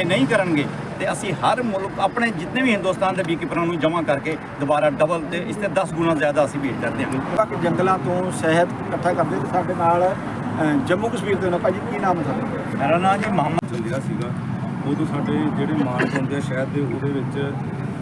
ਜੇ ਨਹੀਂ ਕਰਨਗੇ ਤੇ ਅਸੀਂ ਹਰ ਮੁਲਕ ਆਪਣੇ ਜਿੰਨੇ ਵੀ ਹਿੰਦੁਸਤਾਨ ਦੇ ਬੀਕੀਪਰਾਂ ਨੂੰ ਜਮ੍ਹਾਂ ਕਰਕੇ ਦੁਬਾਰਾ ਡਬਲ ਤੇ ਇਸ ਤੇ 10 ਗੁਣਾ ਜ਼ਿਆਦਾ ਅਸੀਂ ਵੇਚ ਦਿੰਦੇ ਹਾਂ। ਬਾਕੀ ਜੰਗਲਾਂ ਤੋਂ ਸ਼ਹਿਦ ਇਕੱਠਾ ਕਰਦੇ ਸਾਡੇ ਨਾਲ ਜੰਮੂ ਕਸ਼ਮੀਰ ਦੇ ਨੇ ਭਾਜੀ ਕੀ ਨਾਮ ਹੈ ਤੁਹਾਡਾ? ਮੇਰਾ ਨਾਮ ਜੀ ਮੁਹੰਮਦ ਚੱਲਿਆ ਸੀਗਾ। ਉਦੋਂ ਸਾਡੇ ਜਿਹੜੇ ਮਾਲਕ ਹੁੰਦੇ ਆ ਸ਼ਹਿਰ ਦੇ ਉਹਦੇ ਵਿੱਚ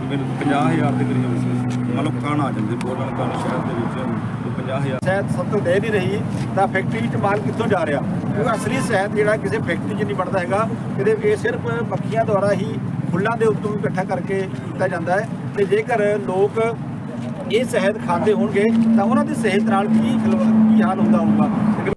ਮੈਨੂੰ 50000 ਦੇ ਕਰੀਬ ਸੀ ਮਤਲਬ ਕਣ ਆ ਜਾਂਦੇ ਬੋਲਣ ਕਣ ਸ਼ਹਿਰ ਦੇ ਵਿੱਚ। 50000 ਸ਼ਹਿਦ ਸਭ ਤੋਂ ਦੇ ਨਹੀਂ ਰਹੀ, ਤਾਂ ਫੈਕਟਰੀ ਵਿੱਚ ਮਾਲ ਕਿੱਥੋਂ ਜਾ ਰਿਹਾ? ਕਿਉਂਕਿ ਅਸਲੀ ਸ਼ਹਿਦ ਜਿਹੜਾ ਕਿਸੇ ਫੈਕਟਰੀ 'ਚ ਨਹੀਂ ਬਣਦਾ ਹੈਗਾ। ਇਹਦੇ ਇਹ ਸਿਰਫ ਮੱਖੀਆਂ ਦੁਆਰਾ ਹੀ ਫੁੱਲਾਂ ਦੇ ਉੱਤੋਂ ਇਕੱਠਾ ਕਰਕੇ ਕੀਤਾ ਜਾਂਦਾ ਹੈ। ਤੇ ਜੇਕਰ ਲੋਕ ਇਹ ਸ਼ਹਿਦ ਖਾਂਦੇ ਹੋਣਗੇ, ਤਾਂ ਉਹਨਾਂ ਦੀ ਸਿਹਤ ਨਾਲ ਕੀ ਕੀ ਹਾਲ ਹੁੰਦਾ ਹੋਊਗਾ?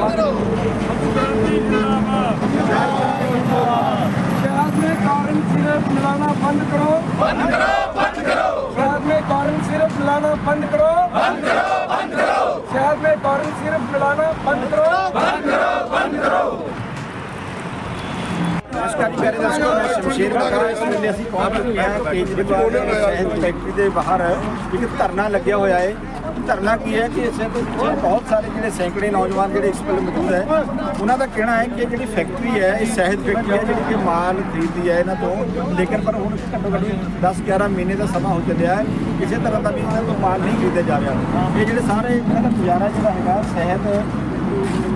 ਕਰੋ ਬੰਦ ਕਰੋ शहद में कारण सिरप मिलाना बंद करो बंद करो बंद करो शहद में कारण सिरप मिलाना बंद करो बंद करो बंद करो शहद में कारण सिरप मिलाना बंद करो बंद ਨਮਸਕਾਰ ਜੀ ਪਿਆਰੇ ਦਰਸ਼ਕੋ ਮੈਂ ਸ਼ਮਸ਼ੇਰ ਬਾਗਾ ਇਸ ਵੇਲੇ ਅਸੀਂ ਪਹੁੰਚ ਚੁੱਕੇ ਹਾਂ ਕੇਜਰੀਵਾਲ ਦੇ ਸ਼ਹਿਦ ਫੈਕਟਰੀ ਦੇ ਬਾਹਰ ਇੱਕ ਧਰਨਾ ਲੱਗਿਆ ਹੋਇਆ ਹੈ ਧਰਨਾ ਕੀ ਹੈ ਕਿ ਇਸੇ ਤੋਂ ਬਹੁਤ ਸਾਰੇ ਜਿਹੜੇ ਸੈਂਕੜੇ ਨੌਜਵਾਨ ਜਿਹੜੇ ਇਸ ਵੇਲੇ ਮੌਜੂਦ ਹੈ, ਉਹਨਾਂ ਦਾ ਕਹਿਣਾ ਹੈ ਕਿ ਜਿਹੜੀ ਫੈਕਟਰੀ ਹੈ, ਇਹ ਸ਼ਹਿਦ ਫੈਕਟਰੀ ਹੈ, ਜਿਹੜੀ ਕਿ ਮਾਲ ਖਰੀਦਦੀ ਹੈ ਇਹਨਾਂ ਤੋਂ। ਲੇਕਿਨ ਪਰ ਹੁਣ ਘੱਟੋ ਘੱਟ 10 11 ਮਹੀਨੇ ਦਾ ਸਮਾਂ ਹੋ ਚੱਲਿਆ ਹੈ, ਕਿਸੇ ਤਰ੍ਹਾਂ ਦਾ ਵੀ ਇਹਨਾਂ ਤੋਂ ਮਾਲ ਨਹੀਂ ਖਰੀਦਿਆ ਜਾ ਰਿਹਾ। ਇਹ ਜਿਹੜੇ ਸਾਰੇ ਇਹਨਾਂ ਦਾ ਗੁਜ਼ਾਰਾ ਜਿਹੜਾ ਹੈਗਾ, ਸ਼ਹਿਦ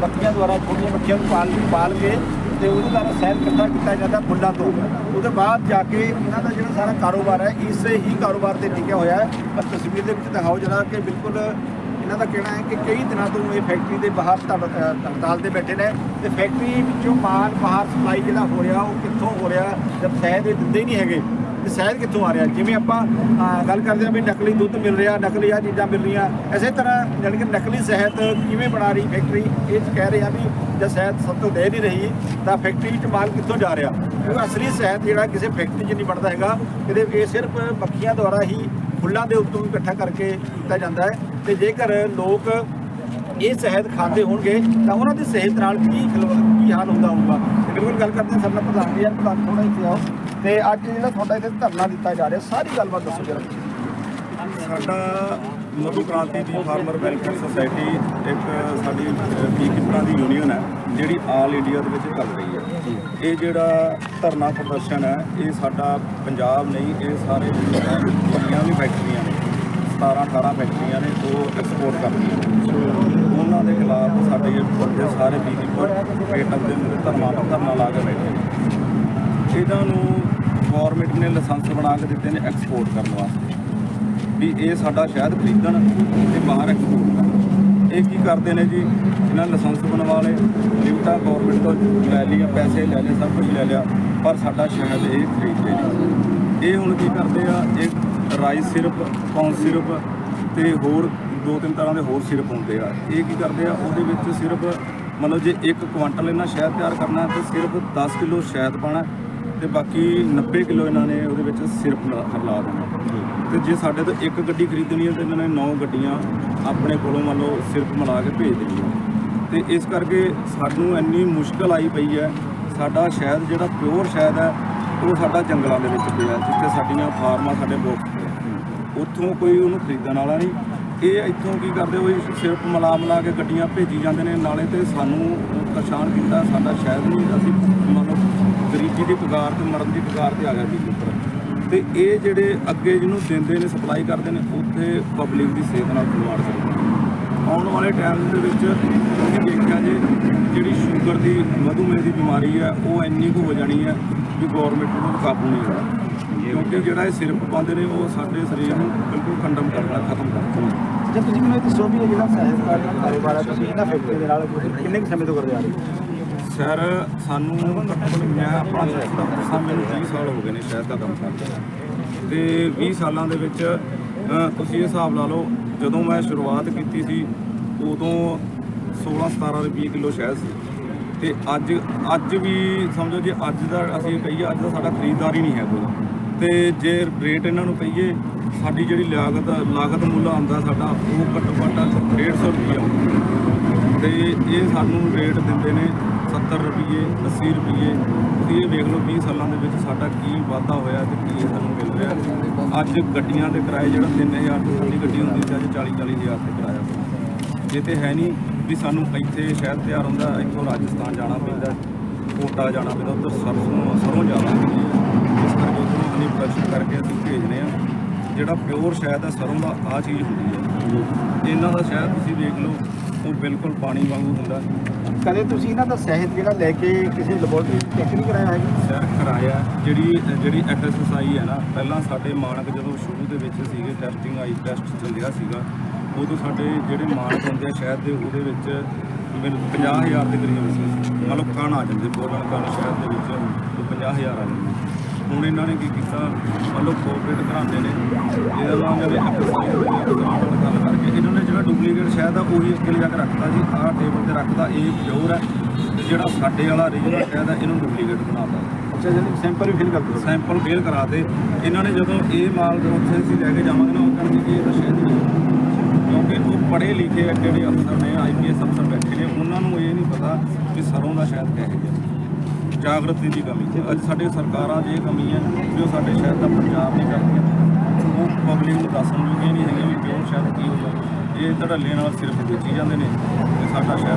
ਮੱਖੀਆਂ ਦੁਆਰਾ ਛੋਟੀਆਂ ਮੱਖੀਆਂ ਨੂੰ ਪਾਲ ਪਾਲ ਕੇ ਤੇ ਉਹਦੇ ਨਾਲ ਸ਼ਹਿਦ ਇਕੱਠਾ ਕੀਤਾ ਜਾਂਦਾ ਫੁੱਲਾਂ ਤੋਂ। ਉਹਦੇ ਬਾਅਦ ਜਾ ਕੇ ਇਹਨਾਂ ਦਾ ਜਿਹੜਾ ਸਾਰਾ ਕਾਰੋਬਾਰ ਹੈ, ਇਸੇ ਹੀ ਕਾਰੋਬਾਰ ਤੇ ਟਿਕਿਆ ਹੋਇਆ ਹੈ। ਪਰ ਤਸਵੀਰ ਦੇ ਵਿੱਚ ਦਿਖਾਓ ਜਰਾ ਕਿ ਬਿਲਕੁਲ ਇਹਨਾਂ ਦਾ ਕਹਿਣਾ ਹੈ ਕਿ ਕਈ ਦਿਨਾਂ ਤੋਂ ਇਹ ਫੈਕਟਰੀ ਦੇ ਬਾਹਰ ਧੜ- ਹੜਤਾਲ ਤੇ ਬੈਠੇ ਨੇ ਤੇ ਫੈਕਟਰੀ ਵਿੱਚੋਂ ਮਾਲ ਬਾਹਰ ਸਪਲਾਈ ਜਿਹੜਾ ਹੋ ਰਿਹਾ, ਉਹ ਕਿੱਥੋਂ ਹੋ ਰਿਹਾ, ਜਦ ਸ਼ਹਿਦ ਇਹ ਦਿੰਦੇ ਹੀ ਨਹੀਂ ਹੈਗੇ। ਤੇ ਸ਼ਹਿਦ ਕਿੱਥੋਂ ਆ ਰਿਹਾ? ਜਿਵੇਂ ਆਪਾਂ ਗੱਲ ਕਰਦੇ ਹਾਂ ਵੀ ਨਕਲੀ ਦੁੱਧ ਮਿਲ ਰਿਹਾ, ਨਕਲੀ ਆ ਚੀਜ਼ਾਂ ਮਿਲ ਰਹੀਆਂ। ਇਸੇ ਤਰ੍ਹਾਂ ਜਾਣੀ ਕਿ ਨਕਲੀ ਸ਼ਹਿਦ ਕਿਵੇਂ ਬਣਾ ਰਹੀ ਫੈਕਟਰੀ ਇਹ 'ਚ ਕਹਿ ਰਹੇ ਆ ਵੀ ਜੇ ਸ਼ਹਿਦ ਸਭ ਤੋਂ ਦੇ ਨਹੀਂ ਰਹੀ, ਤਾਂ ਫੈਕਟਰੀ ਵਿੱਚ ਮਾਲ ਕਿੱਥੋਂ ਜਾ ਰਿਹਾ? ਕਿਉਂਕਿ ਅਸਲੀ ਸ਼ਹਿਦ ਜਿਹੜਾ ਕਿਸੇ ਫੈਕਟਰੀ 'ਚ ਨਹੀਂ ਬਣਦਾ ਹੈਗਾ। ਇਹਦੇ, ਇਹ ਸਿਰਫ ਮੱਖੀਆਂ ਦੁਆਰਾ ਹੀ ਫੁੱਲਾਂ ਦੇ ਉੱਤੋਂ ਇਕੱਠਾ ਕਰਕੇ ਕੀਤਾ ਜਾਂਦਾ ਹੈ। ਤੇ ਜੇਕਰ ਲੋਕ ਇਹ ਸ਼ਹਿਦ ਖਾਂਦੇ ਹੋਣਗੇ, ਤਾਂ ਉਹਨਾਂ ਦੀ ਸਿਹਤ ਨਾਲ ਕੀ ਕੀ ਹਾਲ ਹੁੰਦਾ ਹੋਊਗਾ? ਤੇ ਬਿਲਕੁਲ ਗੱਲ ਕਰਦੇ ਹਾਂ, ਸਾਡੇ ਨਾਲ ਪ੍ਰਧਾਨ ਜੀ ਪ੍ਰਧਾਨ ਥੋੜਾ ਇੱਥੇ ਆਓ। ਤੇ ਅੱਜ ਜਿਹੜਾ ਤੁਹਾਡਾ ਇੱਥੇ ਧਰਨਾ ਦਿੱਤਾ ਜਾ ਰਿਹਾ, ਸਾਰੀ ਗੱਲਬਾਤ ਦੱਸੋ ਜਰਾ। ਸਾਡਾ ਮਧੂ ਕ੍ਰਾਂਤੀ ਦੀ ਫਾਰਮਰ ਵੈਲਫੇਅਰ ਸੁਸਾਇਟੀ ਇੱਕ ਸਾਡੀ ਬੀ ਕੀਪਰਾਂ ਦੀ ਯੂਨੀਅਨ ਹੈ, ਜਿਹੜੀ ਆਲ ਇੰਡੀਆ ਦੇ ਵਿੱਚ ਚੱਲ ਰਹੀ ਹੈ। ਇਹ ਜਿਹੜਾ ਧਰਨਾ ਪ੍ਰਦਰਸ਼ਨ ਹੈ, ਇਹ ਸਾਡਾ ਪੰਜਾਬ ਨਹੀਂ, ਇਹ ਸਾਰੇ ਵੱਡੀਆਂ ਵੀ ਫੈਕਟਰੀਆਂ ਨੇ 17 18 ਫੈਕਟਰੀਆਂ ਨੇ, ਉਹ ਐਕਸਪੋਰਟ ਕਰਦੀਆਂ ਨੇ ਉਹਨਾਂ ਦੇ ਖਿਲਾਫ ਸਾਡੇ ਇਹ ਵੱਡੇ ਸਾਰੇ ਬੀ ਕੀਪਰ ਪੇਟਕ ਦੇ ਮੂਹਰੇ ਧਰਨਾ ਧਰਨਾ ਲਾ ਕੇ ਬੈਠੇ ਨੇ। ਇਹਨਾਂ ਨੂੰ ਗਵਰਨਮੈਂਟ ਨੇ ਲਾਇਸੈਂਸ ਬਣਾ ਕੇ ਦਿੱਤੇ ਨੇ ਐਕਸਪੋਰਟ ਕਰਨ ਵਾਸਤੇ। ਵੀ ਇਹ ਸਾਡਾ ਸ਼ਹਿਦ ਖਰੀਦਣ ਤੇ ਬਾਹਰ ਐਕਸਪੋਰਟ ਕਰਨ। ਇਹ ਕੀ ਕਰਦੇ ਨੇ ਜੀ? ਇਹਨਾਂ ਲਾਇਸੈਂਸ ਬਣਵਾ ਲਏ। ਲਿਮਟਾਂ ਗਵਰਨਮੈਂਟ ਤੋਂ ਲੈ ਲਈਆਂ, ਪੈਸੇ ਲੈ ਲਏ, ਸਭ ਕੁਝ ਲੈ ਲਿਆ, ਪਰ ਸਾਡਾ ਸ਼ਹਿਦ ਇਹ ਖਰੀਦਦੇ ਨਹੀਂ। ਇਹ ਹੁਣ ਕੀ ਕਰਦੇ ਆ? ਇਹ ਰਾਈਸ ਸਿਰਪ ਕੌਨ ਸਿਰਪ ਤੇ ਹੋਰ ਦੋ ਤਿੰਨ ਤਰ੍ਹਾਂ ਦੇ ਹੋਰ ਸਿਰਪ ਹੁੰਦੇ ਆ। ਇਹ ਕੀ ਕਰਦੇ ਆ? ਉਹਦੇ ਵਿੱਚ ਸਿਰਫ ਮਤਲਬ ਜੇ ਇੱਕ ਕੁਆਂਟਲ ਇਹਨਾਂ ਸ਼ਹਿਦ ਤਿਆਰ ਕਰਨਾ ਹੈ, ਤਾਂ ਸਿਰਫ 10 ਕਿਲੋ ਸ਼ਹਿਦ ਪਾਣਾ ਤੇ ਬਾਕੀ 90 ਕਿਲੋ ਇਹਨਾਂ ਨੇ ਉਹਦੇ ਵਿੱਚ ਸਿਰਫ ਲਾ ਦੇਣਾ। ਤੇ ਜੇ ਸਾਡੇ ਤੋਂ ਇੱਕ ਗੱਡੀ ਖਰੀਦਣੀ ਹੈ ਤਾਂ ਇਹਨਾਂ ਨੇ 9 ਗੱਡੀਆਂ ਆਪਣੇ ਕੋਲੋਂ ਮੰਨ ਲਓ ਸਿਰਫ ਮਿਲਾ ਕੇ ਭੇਜ ਦੇਣੀਆਂ। ਤੇ ਇਸ ਕਰਕੇ ਸਾਨੂੰ ਇੰਨੀ ਮੁਸ਼ਕਲ ਆਈ ਪਈ ਹੈ। ਸਾਡਾ ਸ਼ਹਿਦ ਜਿਹੜਾ ਪਿਓਰ ਸ਼ਹਿਦ ਹੈ, ਉਹ ਸਾਡਾ ਜੰਗਲਾਂ ਦੇ ਵਿੱਚ ਪਿਆ ਜਿੱਥੇ ਸਾਡੀਆਂ ਫਾਰਮਾਂ ਸਾਡੇ ਬੋਕਸ ਉੱਥੋਂ ਕੋਈ ਉਹਨੂੰ ਖਰੀਦਣ ਵਾਲਾ ਨਹੀਂ। ਇਹ ਇੱਥੋਂ ਕੀ ਕਰਦੇ ਹੋਏ ਸਿਰਫ ਮਿਲਾ ਮਿਲਾ ਕੇ ਗੱਡੀਆਂ ਭੇਜੀ ਜਾਂਦੇ ਨੇ, ਨਾਲੇ ਤੇ ਸਾਨੂੰ ਪਰੇਸ਼ਾਨ ਕੀਤਾ ਸਾਡਾ ਸ਼ਹਿਦ ਨਹੀਂ ਅਸੀਂ ਗਰੀਬੀ ਦੀ ਕਗਾਰ ਤੇ ਮਰਨ ਦੀ ਕਗਾਰ ਤੇ ਆ ਗਿਆ ਸੀ ਉੱਪਰ। ਤੇ ਇਹ ਜਿਹੜੇ ਅੱਗੇ ਜਿਹਨੂੰ ਦਿੰਦੇ ਨੇ ਸਪਲਾਈ ਕਰਦੇ ਨੇ, ਉੱਥੇ ਪਬਲਿਕ ਦੀ ਸਿਹਤ ਨਾਲ ਖਿਲਵਾੜ ਕਰਦੇ ਆਉਣ ਵਾਲੇ ਟਾਈਮ ਦੇ ਵਿੱਚ ਤੁਸੀਂ ਦੇਖਿਆ ਜੇ, ਜਿਹੜੀ ਸ਼ੂਗਰ ਦੀ ਮਧੂਮੇਹ ਦੀ ਬਿਮਾਰੀ ਹੈ, ਉਹ ਇੰਨੀ ਕੁ ਹੋ ਜਾਣੀ ਹੈ ਵੀ ਗਵਰਨਮੈਂਟ ਨੂੰ ਕਾਬੂ ਨਹੀਂ ਹੋਣਾ। ਕਿਉਂਕਿ ਜਿਹੜਾ ਇਹ ਸਿਰਪ ਪਾਉਂਦੇ ਨੇ, ਉਹ ਸਾਡੇ ਸਰੀਰ ਨੂੰ ਬਿਲਕੁਲ ਕੰਡਮ ਕਰਨਾ ਖਤਮ ਕਰਦਾ ਜੇ ਤੁਸੀਂ ਮੈਨੂੰ ਇਹ ਦੱਸੋ ਵੀ ਜਿਹੜਾ ਸਹਿਜਕਾਰ ਦਾ ਕਾਰੋਬਾਰ ਹੈ ਤੁਸੀਂ ਇਹਨਾਂ ਫੈਕਟਰੀ ਦੇ ਨਾਲ ਕਿੰਨੇ ਸਮੇਂ ਤੋਂ ਕਰਦੇ ਆ ਰਹੇ ਹੋ? ਸਰ ਸਾਨੂੰ ਘੱਟੋ ਘੱਟ ਮੈਂ ਆਪਣਾ ਦੱਸਾਂ ਮੈਨੂੰ 20 ਸਾਲ ਹੋ ਗਏ ਨੇ ਸ਼ਹਿਰ ਦਾ ਕੰਮ ਕਰਦਾ ਤੇ 20 ਸਾਲਾਂ ਦੇ ਵਿੱਚ ਅ, ਤੁਸੀਂ ਇਹ ਹਿਸਾਬ ਲਾ ਲਓ ਜਦੋਂ ਮੈਂ ਸ਼ੁਰੂਆਤ ਕੀਤੀ ਸੀ ਉਦੋਂ 16 17 ਦੇ 20 ਕਿਲੋ ਸ਼ਹਿਦ ਸੀ। ਤੇ ਅੱਜ ਅੱਜ ਵੀ ਸਮਝੋ ਜੇ ਅੱਜ ਦਾ ਅਸੀਂ ਕਹੀਏ ਅੱਜ ਦਾ ਸਾਡਾ ਖਰੀਦਦਾਰ ਹੀ ਨਹੀਂ ਹੈ ਕੋਈ। ਤੇ ਜੇ ਰੇਟ ਇਹਨਾਂ ਨੂੰ ਕਹੀਏ ਸਾਡੀ ਜਿਹੜੀ ਲਾਗਤ ਲਾਗਤ ਮੁੱਲ ਆਉਂਦਾ ਸਾਡਾ ਉਹ ਘੱਟੋ ਘੱਟ 150 ਰੁਪਈਆ। ਤੇ ਇਹ ਸਾਨੂੰ ਰੇਟ ਦਿੰਦੇ ਨੇ 70 ਰੁਪਏ 80 ਰੁਪਏ ਤੁਸੀਂ ਇਹ ਵੇਖ ਲਓ 20 ਸਾਲਾਂ ਦੇ ਵਿੱਚ ਸਾਡਾ ਕੀ ਵਾਧਾ ਹੋਇਆ ਤੇ ਕੀ ਇਹ ਸਾਨੂੰ ਮਿਲ ਰਿਹਾ। ਅੱਜ ਗੱਡੀਆਂ ਦੇ ਕਿਰਾਏ ਜਿਹੜਾ 3000 ਤੋਂ ਸਾਡੀ ਗੱਡੀ ਹੁੰਦੀ ਸੀ, ਅੱਜ 40 40000 ਤੇ ਕਿਰਾਇਆ ਇਹ ਤੇ ਹੈ ਨਹੀਂ ਵੀ ਸਾਨੂੰ ਇੱਥੇ ਸ਼ਹਿਰ ਤਿਆਰ ਹੁੰਦਾ, ਇੱਥੋਂ ਰਾਜਸਥਾਨ ਜਾਣਾ ਪੈਂਦਾ, ਕੋਟਾ ਜਾਣਾ ਪੈਂਦਾ, ਉੱਧਰ ਸਰਸੋਂ, ਸਰੋਂ ਜਾਣਾ ਇਸ ਕਰਕੇ ਉੱਧਰੋਂ ਹਨੀ ਪ੍ਰੋਡਕਸ਼ਨ ਕਰਕੇ ਅਸੀਂ ਭੇਜਦੇ ਆ ਜਿਹੜਾ ਪਿਓਰ ਸ਼ਹਿਦ ਹੈ, ਸਰੋਂ ਦਾ ਆ ਚੀਜ਼ ਹੁੰਦੀ ਹੈ। ਇਹਨਾਂ ਦਾ ਸ਼ਹਿਦ ਤੁਸੀਂ ਦੇਖ ਲਓ ਉਹ ਬਿਲਕੁਲ ਪਾਣੀ ਵਾਂਗੂ ਹੁੰਦਾ। ਕਦੇ ਤੁਸੀਂ ਇਹਨਾਂ ਦਾ ਸਹਿਤ ਜਿਹੜਾ ਲੈ ਕੇ ਕਿਸੇ ਲੈਬੋਰਟਰੀ ਚੈੱਕ ਨਹੀਂ ਕਰਾਇਆ ਹੈਗਾ? ਸਰ ਕਰਾਇਆ। ਜਿਹੜੀ ਜਿਹੜੀ ਐਫਐਸਐਸਆਈ ਹੈ ਨਾ ਪਹਿਲਾਂ ਸਾਡੇ ਮਾਨਕ ਜਦੋਂ ਸ਼ੁਰੂ ਦੇ ਵਿੱਚ ਸੀਗੇ ਟੈਸਟਿੰਗ ਆਈ ਟੈਸਟ ਚੱਲਿਆ ਸੀਗਾ ਉਦੋਂ ਸਾਡੇ ਜਿਹੜੇ ਮਾਨਕ ਹੁੰਦੇ ਆ ਸ਼ਹਿਦ ਦੇ ਉਹਦੇ ਵਿੱਚ ਮੈਨੂੰ 50000 ਦੇ ਕਰੀਬ ਸੀ। ਮਤਲਬ ਕਣ ਆ ਜਾਂਦੇ ਬੋਲਣ ਕਣ ਸ਼ਹਿਦ ਦੇ ਵਿੱਚ ਉਹ 50000 ਆ ਜਾਂਦੇ। ਹੁਣ ਇਹਨਾਂ ਨੇ ਕੀ ਕੀਤਾ? ਮਤਲਬ ਕੋਆਪਰੇਟ ਕਰਾਉਂਦੇ ਨੇ। ਇਹਦਾ ਨਾਮ ਜਿਹੜੇ ਐਫਐਸਆਈ ਗੱਲ ਕਰਕੇ ਇਹਨਾਂ ਨੇ ਜਿਹੜਾ ਡੁਪਲੀਕੇਟ ਸ਼ਹਿਦ ਆ ਉਹੀ ਅੱਗੇ ਲਿਜਾ ਕੇ ਰੱਖਤਾ ਜੀ। ਆਹ ਟੇਬਲ ਤੇ ਰੱਖਦਾ ਇਹ ਪਿਓਰ ਹੈ। ਤੇ ਜਿਹੜਾ ਸਾਡੇ ਵਾਲਾ ਰੀਜਨਲ ਸ਼ਹਿਦ ਆ ਇਹਨੂੰ ਡੁਪਲੀਕੇਟ ਬਣਾਤਾ। ਅੱਛਾ ਜਿਹਨੇ ਸੈਂਪਲ ਵੀ ਫਿਲ ਕਰ ਦਿਓ ਸੈਂਪਲ ਫੇਲ ਕਰਾ ਤੇ ਇਹਨਾਂ ਨੇ ਜਦੋਂ ਇਹ ਮਾਲ ਦੇ ਉੱਥੇ ਅਸੀਂ ਲੈ ਕੇ ਜਾਵਾਂਗੇ ਨਾ ਉਹ ਕਹਿਣਗੇ ਕਿ ਇਹ ਤਾਂ ਸ਼ਾਇਦ ਨਹੀਂ। ਕਿਉਂਕਿ ਉਹ ਪੜ੍ਹੇ ਲਿਖੇ ਜਿਹੜੇ ਅਫਸਰ ਨੇ ਆਈਪੀਐਸ ਅਫਸਰ ਬੈਠੇ ਨੇ ਉਹਨਾਂ ਨੂੰ ਇਹ ਨਹੀਂ ਪਤਾ ਕਿ ਸਰੋਂ ਦਾ ਸ਼ਾਇਦ ਕਿਹੋ ਜਿਹਾ। ਜਾਗਰਤੀ ਦੀ ਕਮੀ ਹੈ। ਅੱਜ ਸਾਡੇ ਸਰਕਾਰਾਂ 'ਚ ਇਹ ਕਮੀ ਹੈ ਉਹ ਸਾਡੇ ਸ਼ਹਿਰ ਦਾ ਪ੍ਰਚਾਰ ਨਹੀਂ ਕਰਦੀਆਂ। ਉਹ ਪਬਲਿਕ ਨੂੰ ਦੱਸਣ ਜੋਗੇ ਨਹੀਂ ਹੈਗੇ ਵੀ ਪਿਓਰ ਸ਼ਹਿਦ ਕੀ ਹੁੰਦਾ ਇਹ ਧੜੱਲੇ ਨਾਲ ਸਿਰਫ ਵੇਚੀ ਜਾਂਦੇ ਨੇ ਤੇ ਸਾਡਾ ਜੀ ਹੈ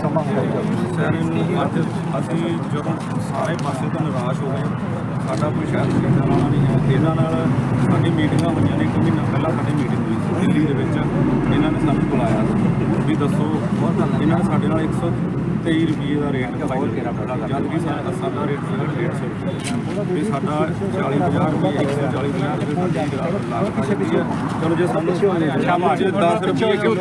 ਸਮਾਂ ਹੋ ਗਿਆ? ਸ਼ਹਿਰ ਨੂੰ ਅੱਜ ਅਸੀਂ ਜਦੋਂ ਸਾਰੇ ਪਾਸੇ ਤੋਂ ਨਿਰਾਸ਼ ਹੋ ਗਏ ਸਾਡਾ ਕੋਈ ਸ਼ਹਿਰ ਖਰੀਦਣ ਵਾਲਾ ਨਹੀਂ ਹੈ। ਇਹਨਾਂ ਨਾਲ ਸਾਡੀ ਮੀਟਿੰਗਾਂ ਹੋਈਆਂ ਨੇ ਇੱਕ ਮਹੀਨਾ ਪਹਿਲਾਂ ਸਾਡੀ ਮੀਟਿੰਗ ਹੋਈ ਸੀ ਦਿੱਲੀ ਦੇ ਵਿੱਚ। ਇਹਨਾਂ ਨੇ ਸਾਨੂੰ ਬੁਲਾਇਆ ਸੀ ਵੀ ਦੱਸੋ ਇਹਨਾਂ ਨੇ ਸਾਡੇ ਨਾਲ 123 ਰੁਪਏ ਦਾ ਰੇਟ ਕੀਤਾ ਜਦ ਕਿ ਸਾ- ਸਾਡਾ ਰੇਟ ਸੀਗਾ 150 ਰੁਪਏ ਵੀ ਸਾਡਾ 40 50 ਰੁਪਏ 140 50 ਰੁਪਏ ਸਾਡੀ ਲਾਗਤ ਛੱਡੀ ਹੈ ਚਲੋ ਜੇ ਸਾਨੂੰ ਸ਼ਾਮਾਂ 'ਚ 10 ਰੁਪਏ ਕਿਲੋ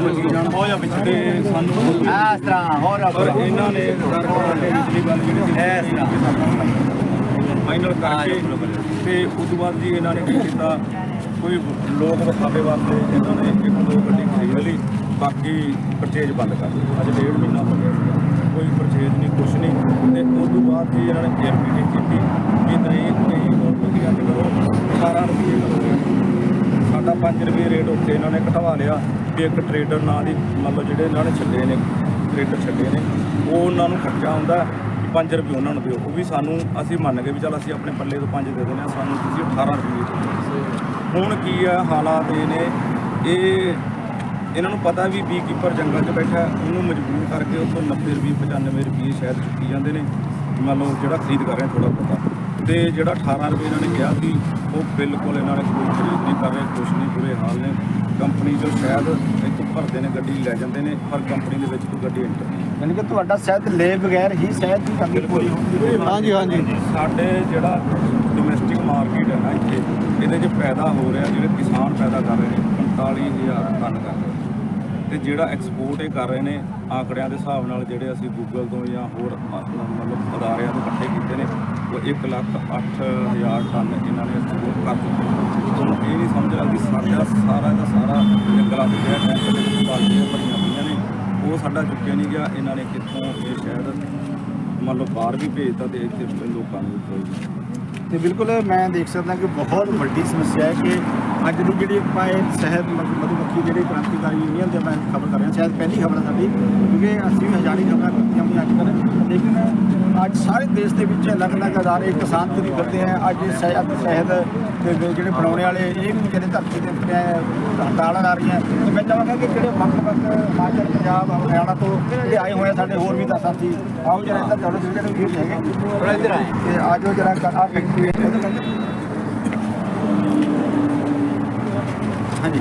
ਬਚੀ ਜਾਣ ਹੋ ਜਾ ਤੇ ਸਾਨੂੰ ਇਸ ਤਰ੍ਹਾਂ ਹੋਰ ਪਰ ਇਹਨਾਂ ਨੇ ਸਰਕਾਰ ਪਿਛਲੀ ਗੱਲ ਜਿਹੜੀ ਸੀ ਇਸ ਤਰ੍ਹਾਂ ਫਾਈਨਲ ਕਰਕੇ ਤੇ ਉਸ ਤੋਂ ਬਾਅਦ ਜੀ ਇਹਨਾਂ ਨੇ ਕੀ ਕੀਤਾ ਕੋਈ ਲੋਕ ਵਿਖਾਵੇ ਵਾਸਤੇ ਇਹਨਾਂ ਨੇ ਇੱਕ ਦੋ ਗੱਡੀ ਖਰੀਦ ਲਈ ਬਾਕੀ ਪਰਚੇਜ ਬੰਦ ਕਰ ਦਿੱਤੀ ਅੱਜ ਡੇਢ ਮਹੀਨਾ ਹੋ ਗਿਆ। ਕੋਈ ਪਰਚੇਜ ਨਹੀਂ ਕੁਛ ਨਹੀਂ। ਤੇ ਉਸ ਤੋਂ ਬਾਅਦ ਜੀ ਇਹਨਾਂ ਨੇ ਫੇਰ ਮੀਟਿੰਗ ਕੀਤੀ ਵੀ ਨਹੀਂ ਨਹੀਂ ਹੋਰ ਤੁਸੀਂ ਅੱਜ ਕਰੋ। 18 ਰੁਪਏ ਕਰੋ ਸਾਡਾ 5 ਰੁਪਏ ਰੇਟ ਉੱਥੇ ਇਹਨਾਂ ਨੇ ਘਟਵਾ ਲਿਆ ਵੀ ਇੱਕ ਟਰੇਡਰ ਨਾਂ ਦੀ ਮਤਲਬ ਜਿਹੜੇ ਇਹਨਾਂ ਨੇ ਛੱਡੇ ਨੇ ਟਰੇਡਰ ਛੱਡੇ ਨੇ ਉਹ ਉਹਨਾਂ ਨੂੰ ਖਰਚਾ ਹੁੰਦਾ 5 ਰੁਪਏ ਉਹਨਾਂ ਨੂੰ ਦਿਓ। ਉਹ ਵੀ ਸਾਨੂੰ ਅਸੀਂ ਮੰਨ ਗਏ ਵੀ ਚੱਲ ਅਸੀਂ ਆਪਣੇ ਪੱਲੇ ਤੋਂ 5 ਦੇ ਦਿੰਦੇ ਹਾਂ ਸਾਨੂੰ ਤੁਸੀਂ 18 ਰੁਪਏ ਹੁਣ ਕੀ ਆ ਹਾਲਾਤ ਇਹ ਨੇ ਇਹ ਇਹਨਾਂ ਨੂੰ ਪਤਾ ਵੀ ਬੀ ਕੀਪਰ ਜੰਗਲ 'ਚ ਬੈਠਾ ਉਹਨੂੰ ਮਜਬੂਰ ਕਰਕੇ ਉੱਥੋਂ 90 ਰੁਪਏ 95 ਰੁਪਏ ਸ਼ਾਇਦ ਚੁੱਕੀ ਜਾਂਦੇ ਨੇ। ਮੰਨ ਲਓ ਜਿਹੜਾ ਖਰੀਦ ਕਰ ਰਿਹਾ ਥੋੜਾ ਬਹੁਤਾ। ਤੇ ਜਿਹੜਾ 18 ਰੁਪਏ ਇਹਨਾਂ ਨੇ ਕਿਹਾ ਸੀ ਉਹ ਬਿਲਕੁਲ ਇਹਨਾਂ ਨੇ ਕੋਈ ਖਰੀਦ ਨਹੀਂ ਕਰ ਰਹੇ ਕੁਛ ਨਹੀਂ ਬੁਰੇ ਹਾਲ ਨੇ। ਕੰਪਨੀ ਜੋ ਸ਼ਾਇਦ ਇੱਥੋਂ ਭਰਦੇ ਨੇ ਗੱਡੀ ਲੈ ਜਾਂਦੇ ਨੇ ਪਰ ਕੰਪਨੀ ਦੇ ਵਿੱਚ ਕੋਈ ਗੱਡੀ ਐਂਟਰ ਨਹੀਂ। ਯਾਨੀ ਕਿ ਤੁਹਾਡਾ ਸਹਿਤ ਲੈ ਬਗੈਰ ਹੀ ਸਹਿਤ ਦੀ ਕਮੀ ਪੂਰੀ ਹੁੰਦੀ ਹੈ ਹਾਂਜੀ ਹਾਂਜੀ। ਸਾਡੇ ਜਿਹੜਾ ਡੋਮੈਸਟਿਕ ਮਾਰਕੀਟ ਹੈ ਨਾ ਇੱਥੇ ਇਹਦੇ 'ਚ ਪੈਦਾ ਹੋ ਰਿਹਾ ਜਿਹੜੇ ਕਿਸਾਨ ਪੈਦਾ ਕਰ ਰਹੇ ਨੇ 45000 ਟਨ ਕਰ ਰਹੇ ਨੇ ਤੇ ਜਿਹੜਾ ਐਕਸਪੋਰਟ ਇਹ ਕਰ ਰਹੇ ਨੇ ਆંકੜਿਆਂ ਦੇ ਹਿਸਾਬ ਨਾਲ ਜਿਹੜੇ ਅਸੀਂ ਗੂਗਲ ਤੋਂ ਜਾਂ ਹੋਰ ਮਤਲਬ ਅਦਾਰਿਆਂ ਤੋਂ ਇਕੱਠੇ ਕੀਤੇ ਨੇ, ਉਹ 1 ਲੱਖ 8000 ਟਨ ਇਹਨਾਂ ਨੇ ਐਕਸਪੋਰਟ ਕਰ ਦਿੱਤੇ ਤੁਹਾਨੂੰ ਇਹ ਨਹੀਂ ਸਮਝ ਕਿ ਸਾਡਾ ਸਾਰਾ ਦਾ ਸਾਰਾ ਜੰਗਲਾਂ ਦੇ ਜਿਹੜਾ ਟੈਂਕ ਦੇ ਵਿੱਚ ਭਰੀਆਂ ਪਈਆਂ ਨੇ, ਉਹ ਸਾਡਾ ਚੁੱਕਿਆ ਨਹੀਂ ਗਿਆ, ਇਹਨਾਂ ਨੇ ਕਿੱਥੋਂ ਇਹ ਸ਼ਹਿਰ ਮੰਨ ਲਓ ਬਾਹਰ ਵੀ ਭੇਜਤਾ ਤੇ ਇੱਥੇ ਲੋਕਾਂ ਨੂੰ ਵੀ ਕੋਈ ਤੇ ਬਿਲਕੁਲ ਮੈਂ ਦੇਖ ਸਕਦਾ ਕਿ ਬਹੁਤ ਵੱਡੀ ਸਮੱਸਿਆ ਹੈ ਕਿ ਅੱਜ ਦੀ ਜਿਹੜੀ ਆਪਾਂ ਇਹ ਸ਼ਹਿਦ ਮ- ਮਧੂਮੱਖੀ ਜਿਹੜੀ ਕ੍ਰਾਂਤੀਕਾਰੀ ਯੂਨੀਅਨ ਦੇ ਮੈਂ ਖਬਰ ਕਰ ਰਿਹਾ ਸ਼ਾਇਦ ਪਹਿਲੀ ਖਬਰ ਹੈ ਸਾਡੀ, ਕਿਉਂਕਿ ਅਸੀਂ ਵੀ ਹਜ਼ਾਰੀ ਖਬਰਾਂ ਕੀਤੀਆਂ ਹੋਈਆਂ ਅੱਜ ਕੱਲ੍ਹ, ਲੇਕਿਨ ਅੱਜ ਸਾਰੇ ਦੇਸ਼ ਦੇ ਵਿੱਚ ਅਲੱਗ-ਅਲੱਗ ਅਦਾਰੇ ਕਿਸਾਨ ਤੁਰੀ ਫਿਰਦੇ ਹੈ ਅੱਜ ਇਹ ਸ਼ਹਿਦ ਦੇ ਜਿਹੜੇ ਬਣਾਉਣੇ ਵਾਲੇ, ਇਹ ਵੀ ਵਿਚਾਰੇ ਧਰਤੀ ਦੇ ਉੱਤੇ ਹੜਤਾਲਾਂ ਆ ਰਹੀਆਂ। ਤੇ ਮੈਂ ਚਾਹਾਂਗਾ ਕਿ ਜਿਹੜੇ ਵੱਖ-ਵੱਖ ਹਿਮਾਚਲ, ਪੰਜਾਬ, ਹਰਿਆਣਾ ਤੋਂ ਜਿਹੜੇ ਆਏ ਹੋਏ ਆ ਸਾਡੇ ਹੋਰ ਵੀ ਤਾਂ ਸਾਥੀ, ਆਓ ਜਰਾ ਇੱਧਰ ਚਲੋ ਜਿਹੜੇ ਵੀ ਹੈਗੇ। ਥੋੜਾ ਇੱਧਰ ਆਏ ਤੇ ਆਜੋ ਜਰਾ ਆ ਫੈਕਟਰੀ ਹਾਂਜੀ।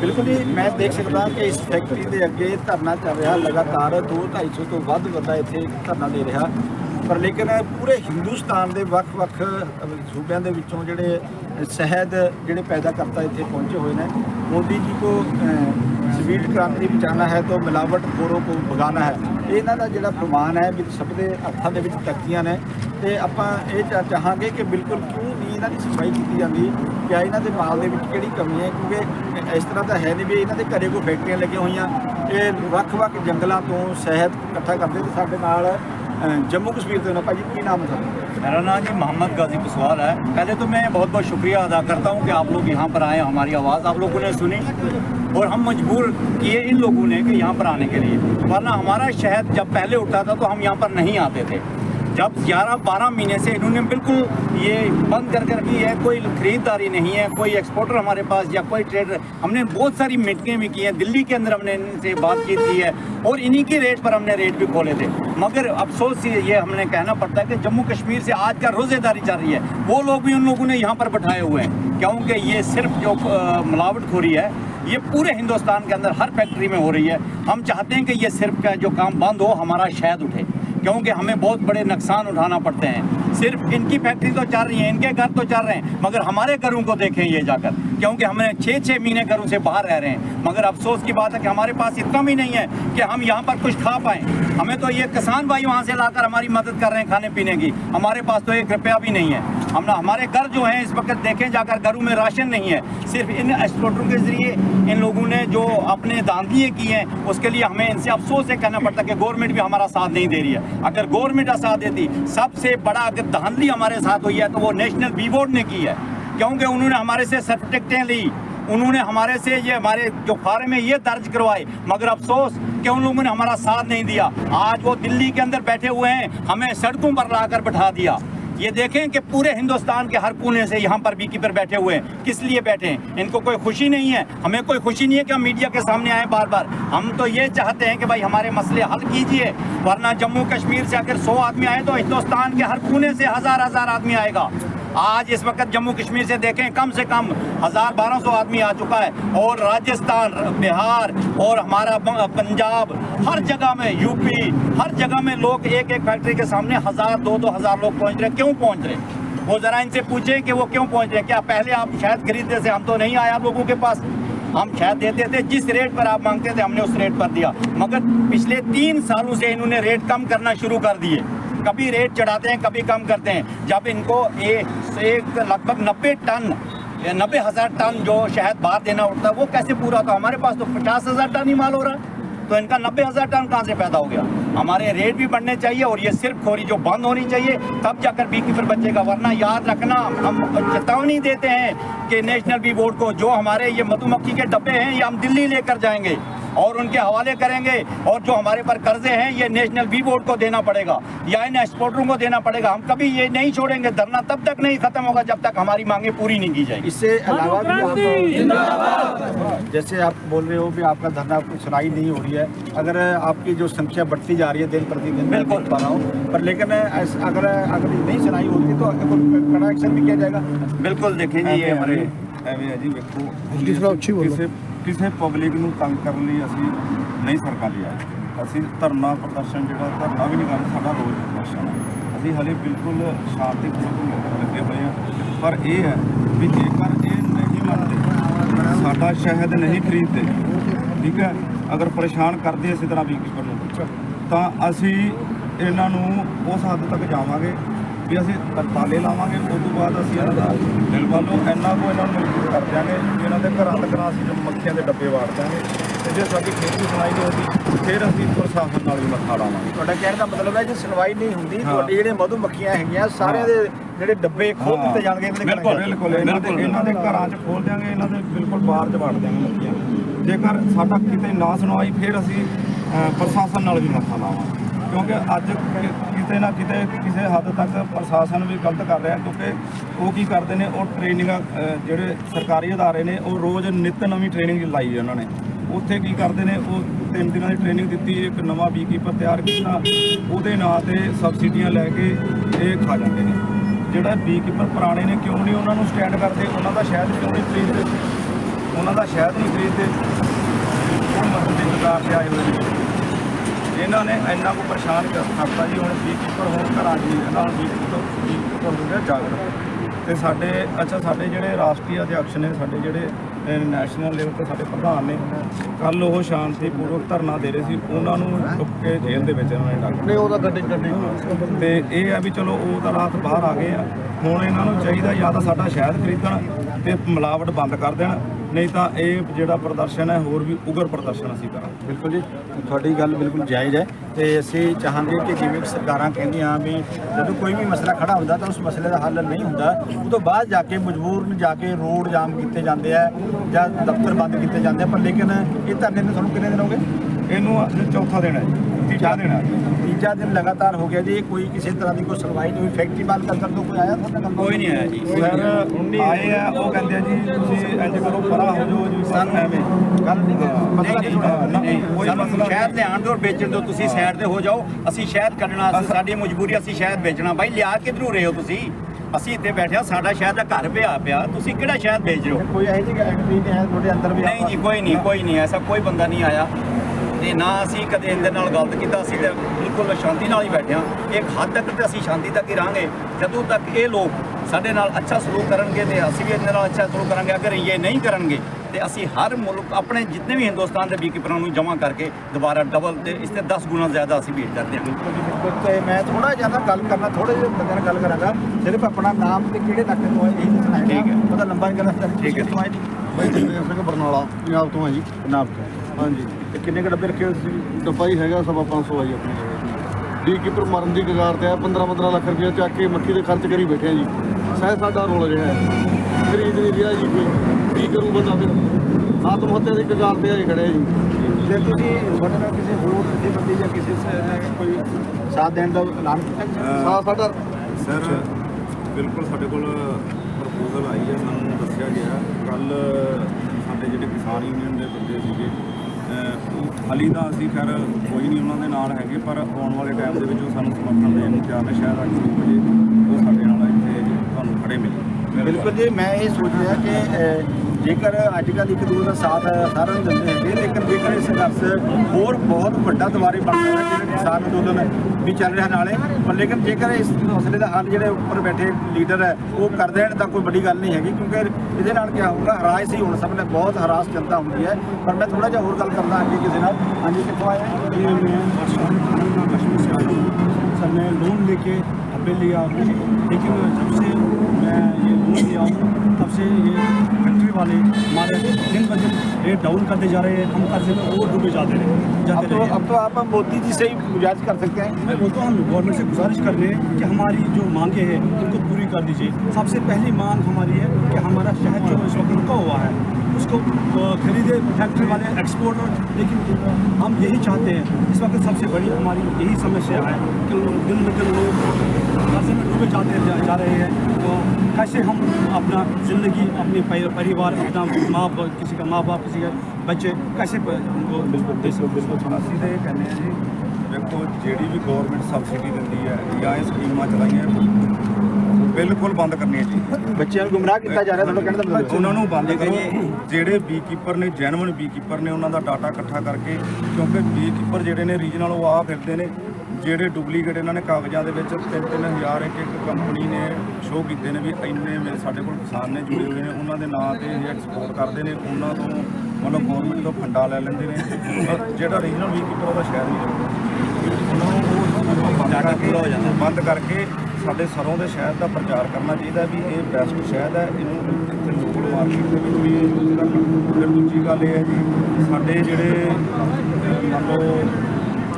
ਬਿਲਕੁਲ ਜੀ, ਮੈਂ ਦੇਖ ਸਕਦਾ ਕਿ ਇਸ ਫੈਕਟਰੀ ਦੇ ਅੱਗੇ ਧਰਨਾ ਚੱਲ ਰਿਹਾ, ਲਗਾਤਾਰ 2 250 ਤੋਂ ਵੱਧ ਬੰਦਾ ਇੱਥੇ ਧਰਨਾ ਦੇ ਰਿਹਾ। ਪਰ ਲੇਕਿਨ ਪੂਰੇ ਹਿੰਦੁਸਤਾਨ ਦੇ ਵੱਖ-ਵੱਖ ਸੂਬਿਆਂ ਦੇ ਵਿੱਚੋਂ ਜਿਹੜੇ ਸ਼ਹਿਦ ਜਿਹੜੇ ਪੈਦਾ ਕਰਤਾ ਇੱਥੇ ਪਹੁੰਚੇ ਹੋਏ ਨੇ, ਮੋਦੀ ਜੀ ਕੋ ਸਵੀਟ ਕ੍ਰਾਂਤੀ ਬਚਾਣਾ ਹੈ, ਤਾਂ ਮਿਲਾਵਟ ਖੋਰੋ ਕੋ ਭਗਾਣਾ ਹੈ। ਇਹਨਾਂ ਦਾ ਜਿਹੜਾ ਫਰਮਾਨ ਹੈ, ਵੀ ਸਭ ਦੇ ਹੱਥਾਂ ਦੇ ਵਿੱਚ ਤਖਤੀਆਂ ਨੇ। ਤੇ ਆਪਾਂ ਇਹ ਚਾ- ਚਾਹਾਂਗੇ ਕਿ ਬਿਲਕੁਲ ਕਿਉਂ ਨਹੀਂ ਇਹਨਾਂ ਦੀ ਸਫਾਈ ਕੀਤੀ ਜਾਂਦੀ ਕਿ ਇਹਨਾਂ ਦੇ ਮਾਲ ਦੇ ਵਿੱਚ ਕਿਹੜੀ ਕਮੀ ਹੈ ਕਿਉਂਕਿ ਇਸ ਤਰ੍ਹਾਂ ਤਾਂ ਹੈ ਨਹੀਂ ਵੀ ਇਹਨਾਂ ਦੇ ਘਰੇ ਕੋਈ ਫੈਕਟਰੀਆਂ ਲੱਗੀਆਂ ਹੋਈਆਂ ਇਹ ਵੱਖ-ਵੱਖ ਜੰਗਲਾਂ ਤੋਂ ਸ਼ਹਿਦ ਇਕੱਠਾ ਕਰਦੇ ਤੇ ਸਾਡੇ ਨਾਲ ਅਹ, ਜੰਮੂ ਕਸ਼ਮੀਰ ਤੋਂ ਨੇ ਭਾਜੀ ਕੀ ਨਾਮ ਹੈ ਤੁਹਾਡਾ मेरा नाम जी मोहम्मद गाजी कुशवाल है पहले तो मैं बहुत बहुत शुक्रिया अदा करता हूँ कि आप लोग यहाँ पर आए हमारी आवाज़ आप लोगों ने सुनी और हम मजबूर किए इन लोगों ने कि यहाँ पर आने के लिए वरना हमारा शहद जब पहले उठा था तो हम यहाँ पर नहीं आते थे جب گیارہ بارہ مہینے سے انہوں نے بالکل یہ بند کر کر کی ہے، کوئی خریداری نہیں ہے، کوئی ایکسپورٹر ہمارے پاس یا کوئی ٹریڈر ہم نے بہت ساری میٹنگیں بھی کی ہیں، دلی کے اندر ہم نے ان سے بات کی تھی ہے، اور انہی کے ریٹ پر ہم نے ریٹ بھی کھولے تھے۔ مگر افسوس یہ ہم نے کہنا پڑتا ہے کہ جموں کشمیر سے آج کا روزے داری چل رہی ہے۔ وہ لوگ بھی ان لوگوں نے یہاں پر بٹھائے ہوئے ہیں۔ کیونکہ یہ صرف جو ملاوٹ خوری ہے، یہ پورے ہندوستان کے اندر ہر فیکٹری میں ہو رہی ہے۔ ہم چاہتے ہیں کہ یہ صرف کا جو کام بند ہو، ہمارا شہد اٹھے۔ کیونکہ ہمیں بہت بڑے نقصان اٹھانا پڑتے ہیں۔ صرف ان کی فیکٹری تو چل رہی ہیں، ان کے گھر تو چل رہے ہیں، مگر ہمارے گھروں کو دیکھیں یہ جا کر۔ کیونکہ ہم چھ چھ مہینے گھروں سے باہر رہ رہے ہیں۔ مگر افسوس کی بات ہے کہ ہمارے پاس اتنا بھی نہیں ہے کہ ہم یہاں پر کچھ کھا پائیں۔ ہمیں تو یہ کسان بھائی وہاں سے لا کر ہماری مدد کر رہے ہیں کھانے پینے کی۔ ہمارے پاس تو ایک روپیہ بھی نہیں ہے۔ ہم ہمارے گھر جو ہیں اس وقت دیکھیں جا کر گھروں میں راشن نہیں ہے۔ صرف ان ایکسپورٹروں کے ذریعے ان لوگوں نے جو اپنے داندلیے کی ہیں، اس کے لیے ہمیں ان سے افسوس سے کہنا پڑتا ہے کہ گورنمنٹ بھی ہمارا ساتھ نہیں دے رہی ہے۔ अगर गवर्नमेंट साथ देती सबसे बड़ा अगर धांधली हमारे साथ हुई है तो वो नेशनल बी बोर्ड ने की है क्योंकि उन्होंने हमारे से सर्टिफिकेटें ली उन्होंने हमारे से ये हमारे जो फार्म में ये दर्ज करवाए मगर अफसोस कि उन लोगों ने हमारा साथ नहीं दिया आज वो दिल्ली के अंदर बैठे हुए हैं हमें सड़कों पर लाकर बैठा दिया یہ دیکھیں کہ پورے ہندوستان کے ہر کونے سے یہاں پر بی کیپر بیٹھے ہوئے ہیں۔ کس لیے بیٹھے ہیں؟ ان کو کوئی خوشی نہیں ہے۔ ہمیں کوئی خوشی نہیں ہے کہ ہم میڈیا کے سامنے آئیں بار بار۔ ہم تو یہ چاہتے ہیں کہ بھائی ہمارے مسئلے حل کیجیے۔ ورنہ جموں کشمیر سے اگر سو آدمی آئے تو ہندوستان کے ہر کونے سے ہزار ہزار آدمی آئے گا۔ آج اس وقت جموں کشمیر سے دیکھیں کم سے کم ہزار بارہ سو آدمی آ چکا ہے اور راجستھان، بہار اور ہمارا پنجاب، ہر جگہ میں یو پی، ہر جگہ میں لوگ ایک ایک فیکٹری کے سامنے ہزار، دو دو ہزار لوگ پہنچ رہے کیوں پہنچ رہے وہ ذرا ان سے پوچھیں کہ وہ کیوں پہنچ رہے ہیں؟ کیا پہلے آپ شاید خریدتے تھے؟ ہم تو نہیں آیا لوگوں کے پاس۔ ہم شاید دیتے تھے، جس ریٹ پر آپ مانگتے تھے، ہم نے اس ریٹ پر دیا۔ مگر پچھلے تین سالوں سے انہوں نے ریٹ کم کرنا شروع کر دیے۔ کبھی ریٹ چڑھاتے ہیں، کبھی کم کرتے ہیں۔ جب ان کو ایک لگ بھگ نبے ٹن، نبے ہزار ٹن جو شہد باہر دینا اٹھتا ہے، وہ کیسے پورا ہوتا ہے؟ ہمارے پاس تو پچاس ہزار ٹن ہی مال ہو رہا ہے۔ تو ان کا نبے ہزار ٹن کہاں سے پیدا ہو گیا؟ ہمارے ریٹ بھی بڑھنے چاہیے اور یہ صرف کھوری جو بند ہونی چاہیے، تب جا کر بی کی پر بچے گا۔ ورنہ یاد رکھنا، ہم چتاونی دیتے ہیں کہ نیشنل بی بورڈ کو جو ہمارے یہ مدھو مکھی کے ڈبے ہیں، یہ ہم دلی لے کر جائیں گے۔ اور ان کے حوالے کریں گے اور جو ہمارے پر قرضے ہیں یہ نیشنل بی بورڈ کو دینا پڑے گا یا ان ایکسپورٹروں کو دینا پڑے گا۔ ہم کبھی یہ نہیں چھوڑیں گے دھرنا تب تک نہیں ختم ہوگا جب تک ہماری مانگیں پوری نہیں کی جائیں اس سے علاوہ بھی جیسے آپ بول رہے ہو کہ آپ کا دھرنا سنائی نہیں ہو رہی ہے اگر آپ کی جو سنکھیا بڑھتی جا رہی ہے دن پرتی دن بالکل۔ پا رہا پر لیکن اگر اگر نہیں سنائی ہوتی تو کڑا ایکشن بھی کیا جائے گا۔ بالکل دیکھیں جی ہمارے جی، اچھی ਕਿਸੇ ਪਬਲਿਕ ਨੂੰ ਤੰਗ ਕਰਨ ਲਈ ਅਸੀਂ ਨਹੀਂ ਸੜਕਾਂ 'ਤੇ ਆਏ। ਅਸੀਂ ਧਰਨਾ ਪ੍ਰਦਰਸ਼ਨ ਜਿਹੜਾ, ਧਰਨਾ ਵੀ ਨਹੀਂ ਕਰਦੇ ਸਾਡਾ ਰੋਜ਼ ਪ੍ਰਦਰਸ਼ਨ ਹੈ। ਅਸੀਂ ਹਲੇ ਬਿਲਕੁਲ ਸ਼ਾਂਤੀਪੂਰਵਕ ਲੱਗੇ ਹੋਏ ਹਾਂ। ਪਰ ਇਹ ਹੈ ਵੀ ਜੇਕਰ ਇਹ ਨਹੀਂ ਮੰਨਦੇ, ਸਾਡਾ ਸ਼ਹਿਦ ਨਹੀਂ ਖਰੀਦਦੇ, ਠੀਕ ਹੈ? ਅਗਰ ਪਰੇਸ਼ਾਨ ਕਰਦੇ ਇਸੇ ਤਰ੍ਹਾਂ ਵੀ ਨੂੰ ਤਾਂ ਅਸੀਂ ਇਹਨਾਂ ਨੂੰ ਉਸ ਹੱਦ ਤੱਕ ਜਾਵਾਂਗੇ ਵੀ ਅਸੀਂ ਤਾਲੇ ਲਾਵਾਂਗੇ ਉਸ ਤੋਂ ਬਾਅਦ ਅਸੀਂ ਇਹਨਾਂ ਦਾ ਦਿਲ ਵੱਲੋਂ ਇੰਨਾ ਕੋ ਇਹਨਾਂ ਨੂੰ ਮਜਬੂਰ ਕਰ ਦਿਆਂਗੇ ਵੀ ਇਹਨਾਂ ਦੇ ਘਰਾਂ ਤੱਕ ਅਸੀਂ ਮੱਖੀਆਂ ਦੇ ਡੱਬੇ ਵਾੜ ਦਿਆਂਗੇ ਤੇ ਜੇ ਸਾਡੀ ਖੇਤੀ ਸੁਣਾਈ ਨਹੀਂ ਹੁੰਦੀ ਫਿਰ ਅਸੀਂ ਪ੍ਰਸ਼ਾਸਨ ਨਾਲ ਵੀ ਮੱਥਾ ਲਾਵਾਂਗੇ। ਤੁਹਾਡਾ ਕਹਿਣ ਦਾ ਮਤਲਬ ਹੈ ਜੇ ਸੁਣਵਾਈ ਨਹੀਂ ਹੁੰਦੀ ਤੁਹਾਡੇ ਜਿਹੜੇ ਮਧੂ ਮੱਖੀਆਂ ਹੈਗੀਆਂ ਸਾਰਿਆਂ ਦੇ ਜਿਹੜੇ ਡੱਬੇ ਖੋਲ ਦਿੱਤੇ ਜਾਣਗੇ ਇਹਨਾਂ ਦੇ। ਬਿਲਕੁਲ ਬਿਲਕੁਲ ਇਹਨਾਂ ਦੇ ਘਰਾਂ 'ਚ ਖੋਲ ਦਿਆਂਗੇ ਇਹਨਾਂ ਦੇ ਬਿਲਕੁਲ ਬਾਹਰ 'ਚ ਵੜ ਦਿਆਂਗੇ ਮੱਖੀਆਂ। ਜੇਕਰ ਸਾਡਾ ਕਿਤੇ ਨਾ ਸੁਣਵਾਈ ਫਿਰ ਅਸੀਂ ਪ੍ਰਸ਼ਾਸਨ ਨਾਲ ਵੀ ਮੱਥਾ ਲਾਵਾਂਗੇ। ਕਿਉਂਕਿ ਅੱਜ ਕਿਤੇ ਨਾ ਕਿਤੇ ਕਿਸੇ ਹੱਦ ਤੱਕ ਪ੍ਰਸ਼ਾਸਨ ਵੀ ਗਲਤ ਕਰ ਰਿਹਾ, ਕਿਉਂਕਿ ਉਹ ਕੀ ਕਰਦੇ ਨੇ, ਉਹ ਟ੍ਰੇਨਿੰਗਾਂ ਜਿਹੜੇ ਸਰਕਾਰੀ ਅਦਾਰੇ ਨੇ, ਉਹ ਰੋਜ਼ ਨਿਤ ਨਵੀਂ ਟ੍ਰੇਨਿੰਗ ਲਾਈ ਹੈ ਉਹਨਾਂ ਨੇ। ਉੱਥੇ ਕੀ ਕਰਦੇ ਨੇ, ਉਹ ਤਿੰਨ ਦਿਨਾਂ ਦੀ ਟ੍ਰੇਨਿੰਗ ਦਿੱਤੀ, ਇੱਕ ਨਵਾਂ ਬੀਕੀਪਰ ਤਿਆਰ ਕੀਤਾ, ਉਹਦੇ ਨਾਂ ਤੇ ਸਬਸਿਡੀਆਂ ਲੈ ਕੇ ਇਹ ਖਾ ਜਾਂਦੇ ਨੇ। ਜਿਹੜਾ ਬੀਕੀਪਰ ਪੁਰਾਣੇ ਨੇ, ਕਿਉਂ ਨਹੀਂ ਉਹਨਾਂ ਨੂੰ ਸਟੈਂਡ ਕਰਦੇ? ਉਹਨਾਂ ਦਾ ਸ਼ਹਿਦ ਕਿਉਂ ਨਹੀਂ ਖਰੀਦਦੇ ਉਹਨਾਂ ਦਾ ਸ਼ਹਿਦ ਨਹੀਂ ਖਰੀਦਦੇ ਉਹ ਮਦਦ ਦੇ ਕਗਾਰ ਤੇ ਆਏ ਹੋਏ ਨੇ। ਇਹਨਾਂ ਨੇ ਇੰਨਾ ਕੋ ਪਰੇਸ਼ਾਨ ਕਰ- ਕਰਤਾ ਜੀ ਹੁਣ ਬੀਕੀਪਰ ਹੁਣ ਘਰਾਂ ਨਹੀਂ ਰਹਿਣਾ ਹੁਣ ਬੀਕੀਪਰ ਬੀਕੀਪਰ ਹੋ ਗਿਆ ਜਾਗਰਤ ਤੇ ਸਾਡੇ ਅੱਛਾ ਸਾਡੇ ਜਿਹੜੇ ਰਾਸ਼ਟਰੀ ਅਧਿਆਕਸ਼ ਨੇ ਸਾਡੇ ਜਿਹੜੇ ਨੈਸ਼ਨਲ ਲੈਵਲ ਤੇ ਸਾਡੇ ਪ੍ਰਧਾਨ ਨੇ ਕੱਲ ਉਹ ਸ਼ਾਂਤੀਪੂਰਵਕ ਧਰਨਾ ਦੇ ਰਹੇ ਸੀ ਉਹਨਾਂ ਨੂੰ ਚੁੱਕ ਕੇ ਜੇਲ੍ਹ ਦੇ ਵਿੱਚ ਇਹਨਾਂ ਨੇ ਡਾਕ ਨਹੀਂ ਉਹਦਾ ਗੱਡੀ ਗੱਡੀ ਤੇ ਇਹ ਆ ਵੀ ਚਲੋ ਉਹ ਤਾਂ ਰਾਤ ਬਾਹਰ ਆ ਗਏ ਆ। ਹੁਣ ਇਹਨਾਂ ਨੂੰ ਚਾਹੀਦਾ ਜਾਂ ਤਾਂ ਸਾਡਾ ਸ਼ਹਿਦ ਖਰੀਦਣ ਤੇ ਮਿਲਾਵਟ ਬੰਦ ਕਰ ਦੇਣ। ਨਹੀਂ ਤਾਂ ਇਹ ਜਿਹੜਾ ਪ੍ਰਦਰਸ਼ਨ ਹੈ ਹੋਰ ਵੀ ਉਗਰ ਪ੍ਰਦਰਸ਼ਨ ਅਸੀਂ ਕਰਾਂਗੇ। ਬਿਲਕੁਲ ਜੀ ਤੁਹਾਡੀ ਗੱਲ ਬਿਲਕੁਲ ਜਾਇਜ਼ ਹੈ ਤੇ ਅਸੀਂ ਚਾਹਾਂਗੇ ਕਿ ਜਿਵੇਂ ਸਰਕਾਰਾਂ ਕਹਿੰਦੀਆਂ ਵੀ ਜਦੋਂ ਕੋਈ ਵੀ ਮਸਲਾ ਖੜਾ ਹੁੰਦਾ ਤਾਂ ਉਸ ਮਸਲੇ ਦਾ ਹੱਲ ਨਹੀਂ ਹੁੰਦਾ। ਉਹ ਤੋਂ ਬਾਅਦ ਜਾ ਕੇ ਮਜਬੂਰਨ ਜਾ ਕੇ ਰੋਡ ਜਾਮ ਕੀਤੇ ਜਾਂਦੇ ਆ ਜਾਂ ਦਫ਼ਤਰ ਬੰਦ ਕੀਤੇ ਜਾਂਦੇ ਆ ਪਰ ਲੇਕਿਨ ਇਹ ਧਰਨੇ ਤੇ ਤੁਹਾਨੂੰ ਕਿੰਨੇ ਦਿਨ ਹੋ ਗਏ? ਇਹਨੂੰ ਅੱਜ ਚੌਥਾ ਦਿਨ ਹੈ ਜੀ ਤੀਜਾ ਦਿਨ ਹੈ। ਤੀਜਾ ਦਿਨ ਲਗਾਤਾਰ ਹੋ ਗਿਆ ਜੀ ਕੋਈ ਕਿਸੇ ਤਰ੍ਹਾਂ ਦੀ ਕੋਈ ਸੁਣਵਾਈ ਨਹੀਂ ਹੋਈ ਫੈਕਟਰੀ ਬੰਦ ਕਰ ਤੋਂ ਕੋਈ ਆਇਆ ਤੁਹਾਡੇ ਕੋਈ ਨਹੀਂ ਆਇਆ ਜੀ। ਸਰ ਆਏ ਆ ਉਹ ਕਹਿੰਦੇ ਆ ਜੀ ਤੁਸੀਂ ਇੰਜ ਕਰੋ ਪਰਾਂ ਹੋ ਜਾਓ ਜੀ ਸਾਨੂੰ ਐਵੇਂ ਗੱਲ ਨਹੀਂ ਮਸਲਾ ਨਹੀਂ ਕੋਈ ਮਸਲਾ ਲਿਆਉਣ ਦਿਓ ਔਰ ਵੇਚਣ ਦਿਓ ਤੁਸੀਂ ਸਾਈਡ ਤੇ ਹੋ ਜਾਓ ਅਸੀਂ ਸ਼ਹਿਦ ਕੱਢਣਾ ਸਾਡੀ ਮਜਬੂਰੀ ਅਸੀਂ ਸ਼ਹਿਦ ਵੇਚਣਾ। ਬਾਈ ਲਿਆ ਕਿਧਰੋਂ ਰਹੇ ਹੋ ਤੁਸੀਂ? ਅਸੀਂ ਇੱਥੇ ਬੈਠੇ ਆ ਸਾਡਾ ਸ਼ਹਿਦ ਦਾ ਘਰ ਪਿਆ ਪਿਆ। ਤੁਸੀਂ ਕਿਹੜਾ ਸ਼ਹਿਦ ਵੇਚ ਰਹੇ ਹੋ? ਕੋਈ ਇਹੋ ਜਿਹੀ ਐਕਟਿਵਿਟੀ ਨਹੀਂ ਹੈ ਤੁਹਾਡੇ ਅੰਦਰ ਵੀ ਨਹੀਂ ਜੀ ਕੋਈ ਨਹੀਂ ਕੋਈ ਨਹੀਂ ਐਸਾ ਕੋਈ ਬੰਦਾ ਨਹੀਂ ਆਇਆ। ਤੇ ਨਾ ਅਸੀਂ ਕਦੇ ਇਹਦੇ ਨਾਲ ਗਲਤ ਕੀਤਾ ਅਸੀਂ ਤੇ ਬਿਲਕੁਲ ਸ਼ਾਂਤੀ ਨਾਲ ਹੀ ਬੈਠੇ ਹਾਂ ਇੱਕ ਹੱਦ ਤੱਕ ਤੇ ਅਸੀਂ ਸ਼ਾਂਤੀ ਤੱਕ ਹੀ ਰਹਾਂਗੇ। ਜਦੋਂ ਤੱਕ ਇਹ ਲੋਕ ਸਾਡੇ ਨਾਲ ਅੱਛਾ ਸਲੂਕ ਕਰਨਗੇ ਤੇ ਅਸੀਂ ਵੀ ਇਹਦੇ ਨਾਲ ਅੱਛਾ ਸਲੂਕ ਕਰਾਂਗੇ ਅਗਰ ਇਹ ਨਹੀਂ ਕਰਨਗੇ ਤੇ ਅਸੀਂ ਹਰ ਮੁਲਕ ਆਪਣੇ ਜਿੰਨੇ ਵੀ ਹਿੰਦੁਸਤਾਨ ਦੇ ਬੀਕੀਪਰਾਂ ਨੂੰ ਜਮ੍ਹਾਂ ਕਰਕੇ ਦੁਬਾਰਾ ਡਬਲ ਤੇ ਇਸ ਤੇ 10 ਗੁਣਾ ਜ਼ਿਆਦਾ ਅਸੀਂ ਵੇਚ ਕਰਦੇ ਹਾਂ। ਬਿਲਕੁਲ ਤੇ ਮੈਂ ਥੋੜਾ ਜਿਹਾ ਨਾ ਗੱਲ ਕਰਨਾ ਥੋੜੇ ਜਿਹੇ ਬੰਦਿਆਂ ਨਾਲ ਗੱਲ ਕਰਾਂਗਾ। ਸਿਰਫ ਆਪਣਾ ਨਾਮ ਤੇ ਕਿਹੜੇ ਇਲਾਕੇ ਤੋਂ ਆਏ ਇਹ ਦੱਸਣਾ ਹੈ ਠੀਕ ਹੈ। ਉਹਦਾ ਲੰਬਾ ਹੀ ਗੱਲ ਠੀਕ ਹੈ। ਤੋਂ ਜੀ? ਬਾਈ ਜਗਦੇਵ ਸਿੰਘ ਬਰਨਾਲਾ ਪੰਜਾਬ ਤੋਂ ਆ ਜੀ। ਨਾਮ ਤੋਂ। ਹਾਂਜੀ। ਤੇ ਕਿੰਨੇ ਕੁ ਡੱਬੇ ਰੱਖੇ ਹੋਏ ਸੀ ਡੱਬਾ ਹੀ ਹੈਗਾ ਸਵਾ 500 ਆ ਜੀ ਆਪਣੀ ਡੀ ਕੀਪਰ ਮਰਨ ਦੀ ਕਗਾਰ ਤੇ ਆ 15 15 ਲੱਖ ਰੁਪਏ ਚੱਕ ਕੇ ਮੱਕੀ ਦੇ ਖਰਚ ਕਰੀ ਬੈਠੇ ਆ ਜੀ। ਸਹਿ ਸਾਡਾ ਰੋਲ ਜਿਹੜਾ ਹੈ। ਖਰੀਦ ਨਹੀਂ ਰਿਹਾ ਜੀ ਕੋਈ। ਕੀ ਕਰੂ ਬੰਦਾ ਫਿਰ? ਆਤਮ ਹੱਤਿਆ ਦੀ ਕਗਾਰ ਤੇ ਆ ਜੀ ਖੜੇ ਜੀ। ਤੇ ਤੁਸੀਂ ਤੁਹਾਡੇ ਨਾਲ ਕਿਸੇ ਹੋਰ ਕਿਸੇ ਬੰਦੇ ਜਾਂ ਕਿਸੇ ਸ- ਨੇ ਕੋਈ ਸਾਥ ਦੇਣ ਦਾ ਐਲਾਨ ਕੀਤਾ? ਸਾ ਸਾਡਾ। ਸਰ ਬਿਲਕੁਲ ਸਾਡੇ ਕੋਲ ਪ੍ਰਪੋਜ਼ਲ ਆਈ ਹੈ ਸਾਨੂੰ ਦੱਸਿਆ ਗਿਆ। ਕੱਲ ਸਾਡੇ ਜਿਹੜੇ ਕਿਸਾਨ ਯੂਨੀਅਨ ਦੇ ਬੰਦੇ ਸੀਗੇ ਹਾਲੀ ਦਾ ਅਸੀਂ ਖੈਰ ਕੋਈ ਨਹੀਂ ਉਹਨਾਂ ਦੇ ਨਾਲ ਹੈਗੇ, ਪਰ ਆਉਣ ਵਾਲੇ ਟਾਈਮ ਦੇ ਵਿੱਚ ਉਹ ਸਾਨੂੰ ਸਮਰਥਨ ਦੇਣ ਨੂੰ ਤਿਆਰ ਨੇ। ਸ਼ਾਇਦ ਅੱਜ ਦੋ ਵਜੇ ਉਹ ਸਾਡੇ ਨਾਲ ਇੱਥੇ ਤੁਹਾਨੂੰ ਖੜੇ ਮਿਲੇ। ਬਿਲਕੁਲ ਜੀ, ਮੈਂ ਇਹ ਸੋਚ ਰਿਹਾ ਕਿ ਜੇਕਰ ਅੱਜ ਕੱਲ੍ਹ ਇੱਕ ਦੂਜੇ ਦਾ ਸਾਥ ਸਾਰਿਆਂ ਨੂੰ ਦਿੰਦੇ ਹੈਗੇ ਲੇਕਿਨ ਜੇਕਰ ਇਹ ਸੰਘਰਸ਼ ਹੋਰ ਬਹੁਤ ਵੱਡਾ ਦੁਬਾਰੇ ਬਣ ਸਕਦਾ ਜਿਹੜਾ ਕਿਸਾਨ ਅੰਦੋਲਨ ਵੀ ਚੱਲ ਰਿਹਾ ਨਾਲੇ ਪਰ ਲੇਕਿਨ ਜੇਕਰ ਇਸ ਮਸਲੇ ਦਾ ਹੱਲ ਜਿਹੜੇ ਉੱਪਰ ਬੈਠੇ ਲੀਡਰ ਹੈ ਉਹ ਕਰ ਦੇਣ ਤਾਂ ਕੋਈ ਵੱਡੀ ਗੱਲ ਨਹੀਂ ਹੈਗੀ ਕਿਉਂਕਿ ਇਹਦੇ ਨਾਲ ਕੀ ਹੋਊਗਾ ਹਰਾਸ ਹੀ ਹੁਣ ਸਭ ਨੇ ਬਹੁਤ ਹਰਾਸ ਜਨਤਾ ਹੁੰਦੀ ਹੈ ਪਰ ਮੈਂ ਥੋੜਾ ਜਿਹਾ ਹੋਰ ਗੱਲ ਕਰਦਾ ਅੱਗੇ ਕਿਸੇ ਨਾਲ ਹਾਂਜੀ ਕਿੱਥੋਂ ਆਏ ਹੋ? ये मैं नाम कश्मीर से आया हूँ सर मैं लोन लेके अब्बे लिया लेकिन जब से मैं ये लोन लिया हूँ तब से ये والے ہمارے دن بہ دن ریٹ ڈاؤن کرتے جا رہے ہیں ہم قرضے میں اور ڈوبے جاتے رہے اب تو آپ مودی جی سے ہی گزارش کر سکتے ہیں۔ میں بولتا ہوں گورنمنٹ سے گزارش کر رہے ہیں کہ ہماری جو مانگیں ہیں ان کو پوری کر دیجیے سب سے پہلی مانگ ہماری ہے کہ ہمارا شہر جو اس وقت رکا ہوا ہے۔ اس کو خریدے فیکٹری والے ایکسپورٹ لیکن ہم یہی چاہتے ہیں اس وقت سب سے بڑی ہماری یہی سمسیا ہے کہ دن بدن لوگ قرضے میں ڈوبے جاتے جا رہے ہیں تو کیسے ہم اپنا زندگی اپنے پریوار اپنا ماں باپ کسی کا ماں باپ کسی کا بچے کیسے بالکل بالکل بالکل دے کہنے ہیں جی دیکھو جیڑی بھی گورنمنٹ سبسڈی دیتی ہے یا اسکیمیں چلائی ہیں ਬਿਲਕੁਲ ਬੰਦ ਕਰਨੀਆਂ ਚਾਹੀਦੀਆਂ ਬੱਚਿਆਂ ਨੂੰ ਗੁੰਮਰਾਹ ਕੀਤਾ ਜਾ ਰਿਹਾ ਤੁਹਾਡਾ ਕਹਿਣ ਦਾ ਮਤਲਬ ਉਹਨਾਂ ਨੂੰ ਬੰਦ ਕਰੋ ਜਿਹੜੇ ਬੀਕੀਪਰ ਨੇ ਜੈਨੂਇਨ ਬੀਕੀਪਰ ਨੇ ਉਹਨਾਂ ਦਾ ਡਾਟਾ ਇਕੱਠਾ ਕਰਕੇ ਕਿਉਂਕਿ ਬੀਕੀਪਰ ਜਿਹੜੇ ਨੇ ਰੀਜਨਲ ਉਹ ਆ ਫਿਰਦੇ ਨੇ। ਜਿਹੜੇ ਡੁਪਲੀਕੇਟ ਇਹਨਾਂ ਨੇ ਕਾਗਜ਼ਾਂ ਦੇ ਵਿੱਚ 3-3000 ਇੱਕ ਇੱਕ ਕੰਪਨੀ ਨੇ ਸ਼ੋਅ ਕੀਤੇ ਨੇ ਵੀ ਇੰਨੇ ਮੇ ਸਾਡੇ ਕੋਲ ਕਿਸਾਨ ਨੇ ਜੁੜੇ ਹੋਏ ਨੇ। ਉਹਨਾਂ ਦੇ ਨਾਂ ਤੇ ਇਹ ਐਕਸਪੋਰਟ ਕਰਦੇ ਨੇ। ਉਹਨਾਂ ਤੋਂ ਮਤਲਬ ਗਵਰਨਮੈਂਟ ਤੋਂ ਫੰਡਾ ਲੈ ਲੈਂਦੇ ਨੇ। ਪਰ ਜਿਹੜਾ ਰੀਜਨਲ ਬੀਕੀਪਰ ਉਹਦਾ ਸ਼ਾਇਦ ਨਹੀਂ ਲੱਗਦਾ ਉਹਨਾਂ ਨੂੰ ਉਹ ਬੰਦ ਕਰਕੇ ਬੰਦ ਕਰਕੇ ਸਾਡੇ ਸਰੋਂ ਦੇ ਸ਼ਹਿਦ ਦਾ ਪ੍ਰਚਾਰ ਕਰਨਾ ਚਾਹੀਦਾ ਵੀ ਇਹ ਬੈਸਟ ਸ਼ਹਿਦ ਹੈ ਇਹਨੂੰ ਇੱਥੇ ਲੋਕਲ ਮਾਰਕੀਟ ਦੇ ਵਿੱਚ ਵੀ ਇਹ ਫਿਰ ਦੂਜੀ ਗੱਲ ਇਹ ਹੈ ਜੀ ਸਾਡੇ ਜਿਹੜੇ ਮੰਨ ਲਓ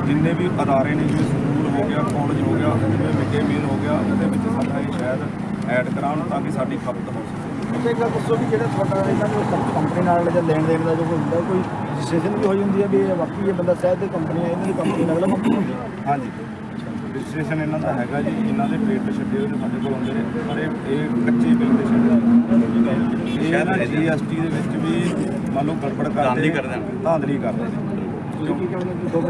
ਜਿੰਨੇ ਵੀ ਅਦਾਰੇ ਨੇ ਜਿਵੇਂ ਸਕੂਲ ਹੋ ਗਿਆ ਕਾਲਜ ਹੋ ਗਿਆ ਜਿਵੇਂ ਮਿਡ ਮੀਲ ਹੋ ਗਿਆ ਉਹਦੇ ਵਿੱਚ ਸਾਡਾ ਇਹ ਸ਼ਹਿਦ ਐਡ ਕਰਾਉਣ ਤਾਂ ਕਿ ਸਾਡੀ ਖਪਤ ਹੋ ਸਕੇ। ਇੱਕ ਗੱਲ ਦੱਸੋ ਵੀ ਜਿਹੜਾ ਤੁਹਾਡਾ ਇਹਨਾਂ ਨੂੰ ਕੰਪਨੀ ਨਾਲ ਜਾਂ ਲੈਣ ਦੇਣ ਦਾ ਜੋ ਹੁੰਦਾ ਕੋਈ ਰਜਿਸਟ੍ਰੇਸ਼ਨ ਵੀ ਹੋਈ ਹੁੰਦੀ ਹੈ ਵੀ ਇਹ ਵਾਕਈ ਇਹ ਬੰਦਾ ਸ਼ਾਇਦ ਦੀ ਕੰਪਨੀ ਹੈ ਇਹਨਾਂ ਦੀ ਕੰਪਨੀ ਨਾਲ ਕੰਪਨੀ ਹੁੰਦੀ ਹਾਂਜੀ। ਰਜਿਸਟ੍ਰੇਸ਼ਨ ਇਹਨਾਂ ਦਾ ਹੈਗਾ ਜੀ ਇਹਨਾਂ ਦੇ ਪੇਟ ਤੇ ਛੱਡੇ ਹੋਏ ਨੇ ਸਾਡੇ ਕੋਲ ਆਉਂਦੇ ਨੇ ਪਰ ਇਹ ਇਹ ਕੱਚੇ ਬਿੱਲ ਤੇ ਛੱਡਦੇ ਨੇ। ਇਹ ਜੀਐਸਟੀ ਦੇ ਵਿੱਚ ਵੀ ਮੰਨ ਲਓ ਗੜਬੜ ਕਰਦੇ ਧਾਂਦਲੀ ਕਰਦੇ ਨੇ।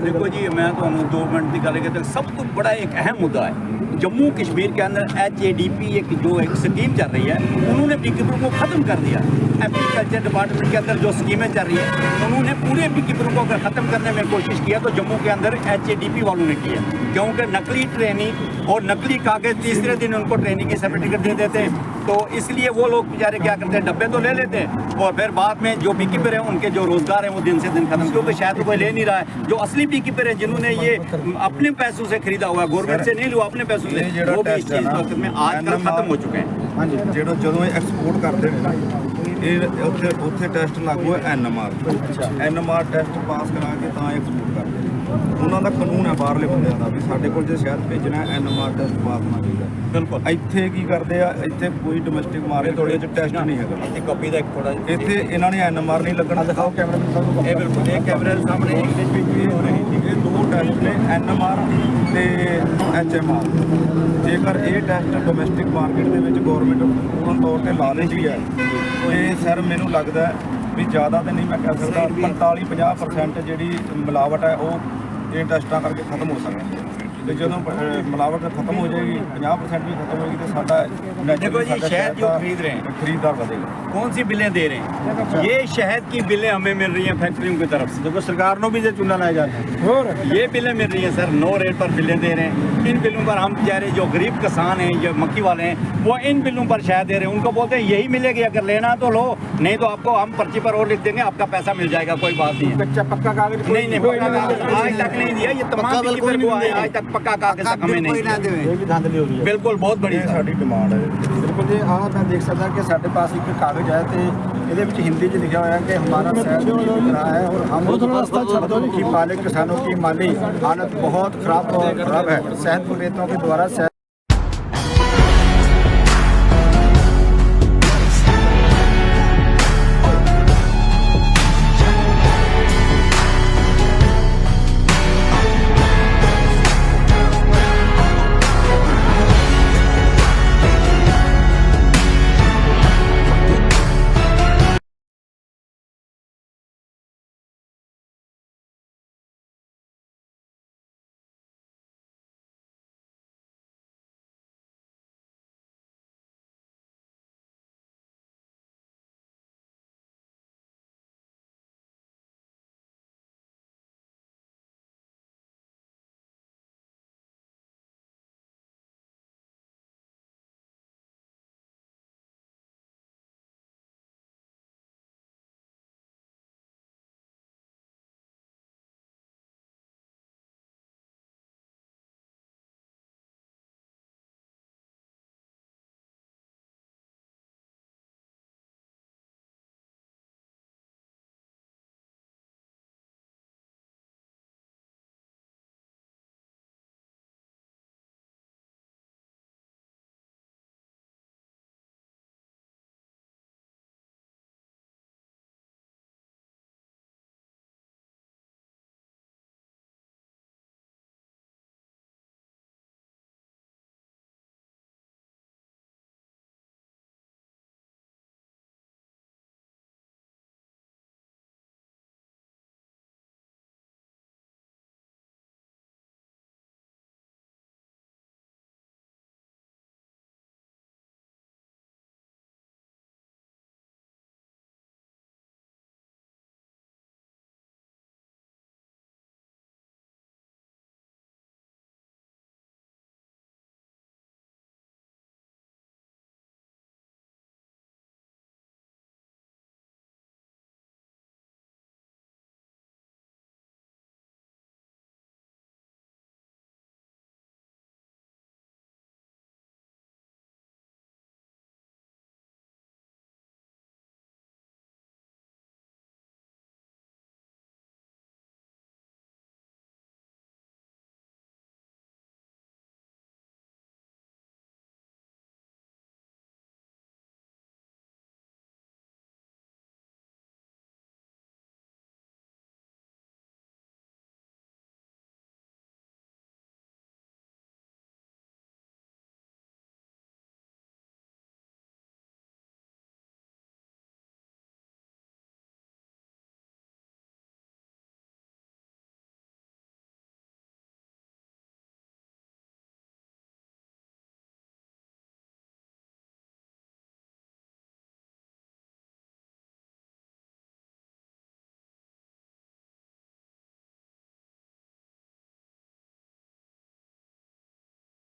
ਦੇਖੋ ਜੀ ਮੈਂ ਤੁਹਾਨੂੰ 2 ਮਿੰਟ ਦੀ ਗੱਲ ਕੀਤੀ ਸਭ ਤੋਂ ਬੜਾ ਇੱਕ ਅਹਿਮ ਮੁੱਦਾ ਹੈ। جموں کشمیر کے اندر ایچ اے ڈی پی ایک جو ایک سکیم چل رہی ہے، انہوں نے پیکپروں کو ختم کر دیا۔ ایگریکلچر ڈپارٹمنٹ کے اندر جو سکیمیں چل رہی ہیں انہوں نے پورے پیکپروں کو اگر ختم کرنے میں کوشش کیا تو جموں کے اندر ایچ اے ڈی پی والوں نے کیا کیونکہ نقلی ٹریننگ اور نقلی کاغذ تیسرے دن ان کو ٹریننگ کی سرٹیفکیٹ دے دیتے تو اس لیے وہ لوگ بیچارے کیا کرتے ہیں؟ ڈبے تو لے لیتے ہیں۔ اور پھر بعد میں جو پیکی پر ہیں ان کے جو روزگار ہیں وہ دن سے دن ختم کیونکہ شاید کوئی لے نہیں رہا ہے۔ جو اصلی پیکی پر ہیں جنہوں نے یہ اپنے پیسوں سے خریدا ہوا ہے گورنمنٹ سے نہیں لو اپنے پیسوں سے وہ بھی اس چیز وقت میں آج کل ختم ہو چکے ہیں۔ ہاں جی ایکسپورٹ کرتے ہیں نا ਇਹ ਉੱਥੇ ਉੱਥੇ ਟੈਸਟ ਲਾਗੂ ਹੈ ਐਨਐਮਆਰ ਐਨਐਮਆਰ ਟੈਸਟ ਪਾਸ ਕਰਾ ਕੇ ਤਾਂ ਐਕਸਪੋਰਟ ਕਰਦੇ ਨੇ ਉਹਨਾਂ ਦਾ ਕਾਨੂੰਨ ਹੈ ਬਾਹਰਲੇ ਬੰਦਿਆਂ ਦਾ ਵੀ ਸਾਡੇ ਕੋਲ ਜੇ ਸ਼ਹਿਰ ਭੇਜਣਾ ਐਨਐਮਆਰ ਟੈਸਟ ਪਾਸ ਹੋਣਾ ਚਾਹੀਦਾ ਬਿਲਕੁਲ। ਇੱਥੇ ਕੀ ਕਰਦੇ ਆ ਇੱਥੇ ਕੋਈ ਡੋਮੈਸਟਿਕ ਮਾਰੇ ਥੋੜੇ ਜਿਹਾ ਟੈਸਟ ਨਹੀਂ ਹੈਗਾ। ਇੱਥੇ ਕਾਪੀ ਦਾ ਇੱਕ ਥੋੜਾ ਇੱਥੇ ਇਹਨਾਂ ਨੇ ਐਨਐਮਆਰ ਨਹੀਂ ਲੱਗਣਾ। ਦਿਖਾਓ ਕੈਮਰਾ ਦੇ ਸਾਹਮਣੇ ਇਹ ਬਿਲਕੁਲ ਇਹ ਕੈਮਰੇ ਸਾਹਮਣੇ ਇਹ ਵਿੱਚ ਵੀ ਹੋ ਰਹੀ ਸੀ। ਇਹ ਦੋ ਟੈਸਟ ਨੇ ਐਨਐਮਆਰ ਤੇ ਐਚਐਮਆਰ ਜੇਕਰ ਇਹ ਟੈਸਟ ਡੋਮੈਸਟਿਕ ਮਾਰਕੀਟ ਦੇ ਵਿੱਚ ਗਵਰਨਮੈਂਟ ਪੂਰਨ ਤੌਰ ਤੇ ਲਾ ਰਹੀ ਹੈ ਤੇ ਸਰ ਮੈਨੂੰ ਲੱਗਦਾ ਵੀ ਜ਼ਿਆਦਾ ਤਾਂ ਨਹੀਂ ਮੈਂ ਕਹਿ ਸਕਦਾ 45 50% ਜਿਹੜੀ ਮਿਲਾਵਟ ਹੈ ਉਹ ਇਹ ਟੈਸਟਾਂ ਕਰਕੇ ਖਤਮ ਹੋ ਸਕਦੀ ਹੈ। ਤੇ ਜਦੋਂ ਅਹ, ਮਿਲਾਵਟ ਖਤਮ ਹੋ ਜਾਏਗੀ 50% ਵੀ ਖਤਮ ਹੋਏਗੀ ਤੇ ਸਾਡਾ naturally देखो जी, ਸਾਡਾ शहद जो ਦਾ खरीद रहे हैं। ਖਰੀਦਦਾਰ ਵਧੇਗਾ कौन सी बिलें दे रहे हैं ये शहद की बिलें हमें मिल रही हैं फैक्ट्रियों की तरफ से ਦੇਖੋ ਸਰਕਾਰ ਨੂੰ ਵੀ ਜੇ ਚੂਨਾ ਲਾਇਆ ਜਾ ਰਿਹਾ ਹੈ ਹੋਰ ये बिलें मिल रही हैं सर नो रेट पर बिलें दे रहे हैं इन बिलों पर हम बेचारे जो गरीब किसान हैं जो मक्की वाले हैं वो इन बिलों पर शायद दे रहे हैं उनको बोलते हैं यही मिलेगी अगर लेना है तो लो नहीं तो आपको हम पर्ची पर और लिख देंगे आपका पैसा मिल जाएगा कोई बात नहीं है ਕੱਚਾ ਪੱਕਾ ਕਾਗਜ਼ ਕੋਈ नहीं नहीं पक्का कागज आज तक नहीं दिया ये तमाम बीकीपर को आए आज तक पक्का कागज तक हमें नहीं दिया ਇਹ ਵੀ ਧਾਂਦਲੀ ਹੋ ਰਹੀ ਹੈ बिल्कुल बहुत बड़ी ਇਹ सर ਸਾਡੀ ਡਿਮਾਂਡ ਹੈ ਬਿਲਕੁਲ ਜੀ ਆਹ ਮੈਂ ਦੇਖ ਸਕਦਾ ਕਿ ਸਾਡੇ ਪਾਸ ਇੱਕ ਕਾਗਜ਼ ਹੈ ਤੇ ਇਹਦੇ ਵਿੱਚ ਹਿੰਦੀ 'ਚ ਲਿਖਿਆ ਹੋਇਆ ਹੈ ਕਿ हमारा शहद बिक रहा है और हम की मालिक किसानों की माली हालत बहुत खराब और खराब है शहद विक्रेताओं के द्वारा शहद